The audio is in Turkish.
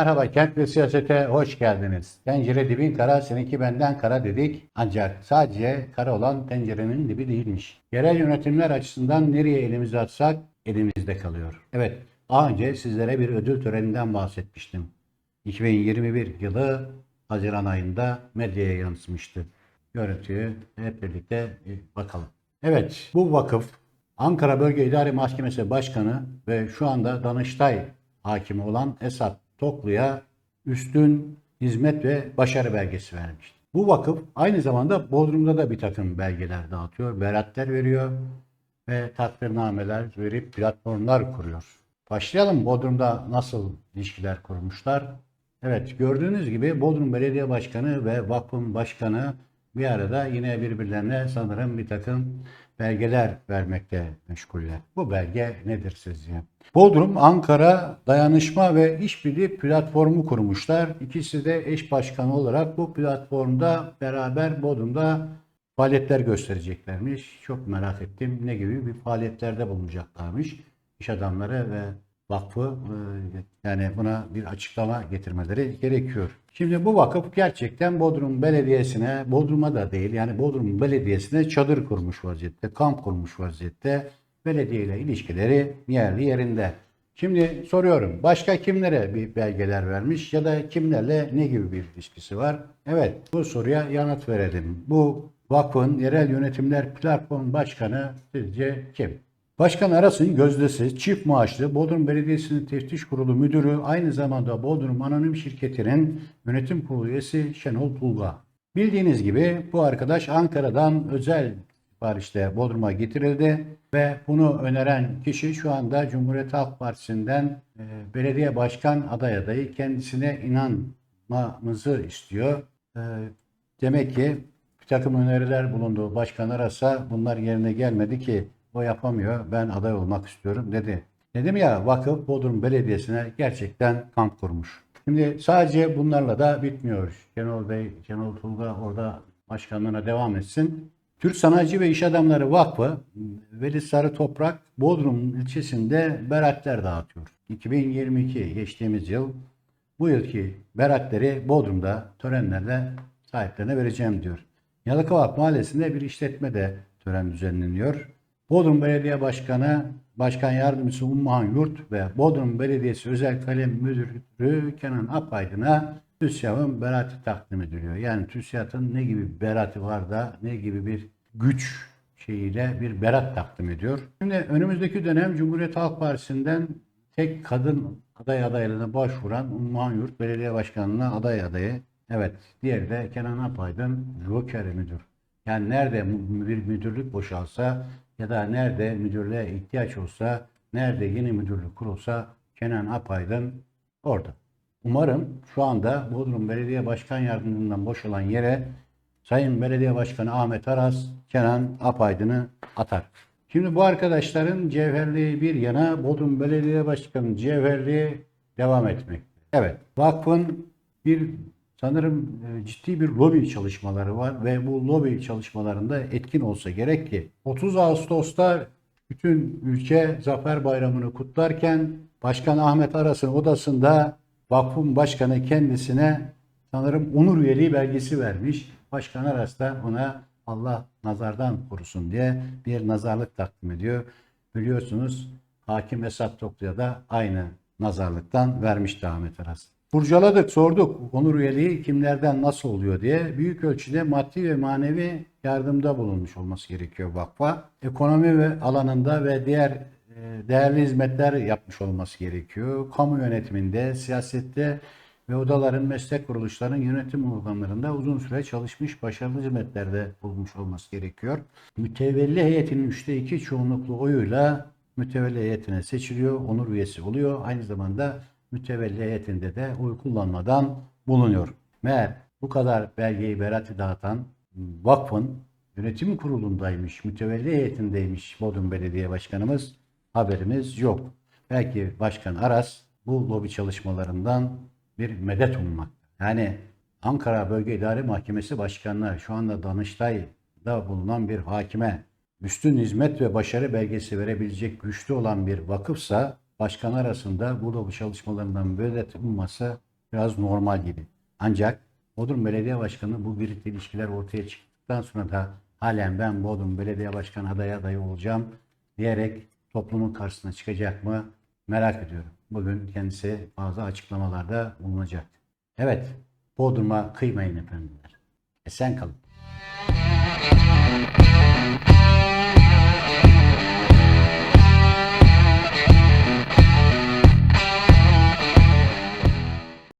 Merhaba kent ve siyasete hoş geldiniz. Tencere dibin kara, seninki benden kara dedik. Ancak sadece kara olan tencerenin dibi değilmiş. Yerel yönetimler açısından nereye elimizi atsak elimizde kalıyor. Evet, daha önce sizlere bir ödül töreninden bahsetmiştim. 2021 yılı Haziran ayında medyaya yansımıştı. Görüntüyü hep birlikte bakalım. Evet, bu vakıf Ankara Bölge İdare Mahkemesi Başkanı ve şu anda Danıştay hakimi olan Esat Toklu'ya üstün hizmet ve başarı belgesi vermişti. Bu vakıf aynı zamanda Bodrum'da da bir takım belgeler dağıtıyor, beratler veriyor ve takdirnameler verip platformlar kuruyor. Başlayalım Bodrum'da nasıl ilişkiler kurmuşlar? Evet gördüğünüz gibi Bodrum Belediye Başkanı ve vakfın başkanı bir arada yine birbirlerine sanırım bir takım belgeler vermekte meşguller. Bu belge nedir sizce? Bodrum, Ankara Dayanışma ve İşbirliği Platformu kurmuşlar. İkisi de eş başkanı olarak bu platformda beraber Bodrum'da faaliyetler göstereceklermiş. Çok merak ettim ne gibi bir faaliyetlerde bulunacaklarmış. İş adamları ve vakfı e, yani buna bir açıklama getirmeleri gerekiyor. Şimdi bu vakıf gerçekten Bodrum Belediyesi'ne, Bodrum'a da değil yani Bodrum Belediyesi'ne çadır kurmuş vaziyette, kamp kurmuş vaziyette. Belediye ile ilişkileri yerli yerinde. Şimdi soruyorum başka kimlere bir belgeler vermiş ya da kimlerle ne gibi bir ilişkisi var? Evet bu soruya yanıt verelim. Bu vakfın yerel yönetimler platform başkanı sizce kim? Başkan Aras'ın gözdesi, çift maaşlı Bodrum Belediyesi'nin teftiş kurulu müdürü, aynı zamanda Bodrum Anonim Şirketi'nin yönetim kurulu üyesi Şenol Tulga. Bildiğiniz gibi bu arkadaş Ankara'dan özel siparişte Bodrum'a getirildi ve bunu öneren kişi şu anda Cumhuriyet Halk Partisi'nden e, belediye başkan aday adayı kendisine inanmamızı istiyor. E, demek ki bir takım öneriler bulundu. Başkan arasa bunlar yerine gelmedi ki o yapamıyor. Ben aday olmak istiyorum dedi. Dedim ya vakıf Bodrum Belediyesi'ne gerçekten kamp kurmuş. Şimdi sadece bunlarla da bitmiyor. Şenol Bey, Şenol Tulga orada başkanlığına devam etsin. Türk Sanayici ve İş Adamları Vakfı Veli Sarı Toprak Bodrum ilçesinde beratler dağıtıyor. 2022 geçtiğimiz yıl bu yılki beratleri Bodrum'da törenlerle sahiplerine vereceğim diyor. Yalıkavak Mahallesi'nde bir işletmede tören düzenleniyor. Bodrum Belediye Başkanı, Başkan Yardımcısı Umman Yurt ve Bodrum Belediyesi Özel Kalem Müdürü Kenan Apaydın'a TÜSİAD'ın beratı takdim ediliyor. Yani TÜSİAD'ın ne gibi bir beratı var da ne gibi bir güç şeyiyle bir berat takdim ediyor. Şimdi önümüzdeki dönem Cumhuriyet Halk Partisi'nden tek kadın aday adaylığına başvuran Umman Yurt Belediye Başkanlığı'na aday adayı. Evet, diğeri de Kenan Apaydın Joker müdür. Yani nerede bir müdürlük boşalsa ya da nerede müdürlüğe ihtiyaç olsa, nerede yeni müdürlük kurulsa Kenan Apaydın orada. Umarım şu anda Bodrum Belediye Başkan Yardımcılığından boş olan yere Sayın Belediye Başkanı Ahmet Aras, Kenan Apaydın'ı atar. Şimdi bu arkadaşların cevherliği bir yana Bodrum Belediye Başkanı cevherliği devam etmek. Evet, vakfın bir sanırım e, ciddi bir lobi çalışmaları var ve bu lobi çalışmalarında etkin olsa gerek ki 30 Ağustos'ta bütün ülke Zafer Bayramı'nı kutlarken Başkan Ahmet Aras'ın odasında vakfın başkanı kendisine sanırım onur üyeliği belgesi vermiş. Başkan Aras da ona Allah nazardan korusun diye bir nazarlık takdim ediyor. Biliyorsunuz Hakim Esat Toklu'ya da aynı nazarlıktan vermişti Ahmet Aras. Kurcaladık, sorduk onur üyeliği kimlerden nasıl oluyor diye. Büyük ölçüde maddi ve manevi yardımda bulunmuş olması gerekiyor vakfa. Ekonomi ve alanında ve diğer e, değerli hizmetler yapmış olması gerekiyor. Kamu yönetiminde, siyasette ve odaların, meslek kuruluşlarının yönetim organlarında uzun süre çalışmış, başarılı hizmetlerde bulunmuş olması gerekiyor. Mütevelli heyetinin üçte iki çoğunluklu oyuyla mütevelli heyetine seçiliyor, onur üyesi oluyor. Aynı zamanda mütevelli heyetinde de oy kullanmadan bulunuyor. Meğer bu kadar belgeyi berati dağıtan vakfın yönetim kurulundaymış, mütevelli heyetindeymiş Bodrum Belediye Başkanımız haberimiz yok. Belki Başkan Aras bu lobi çalışmalarından bir medet ummak. Yani Ankara Bölge İdare Mahkemesi Başkanı'na şu anda Danıştay'da bulunan bir hakime üstün hizmet ve başarı belgesi verebilecek güçlü olan bir vakıfsa başkan arasında bu çalışmalarından medet umması biraz normal gibi. Ancak Bodrum Belediye Başkanı bu birlikte ilişkiler ortaya çıktıktan sonra da halen ben Bodrum Belediye Başkanı adayı adayı olacağım diyerek toplumun karşısına çıkacak mı merak ediyorum. Bugün kendisi bazı açıklamalarda bulunacak. Evet, Bodrum'a kıymayın efendiler. Esen kalın.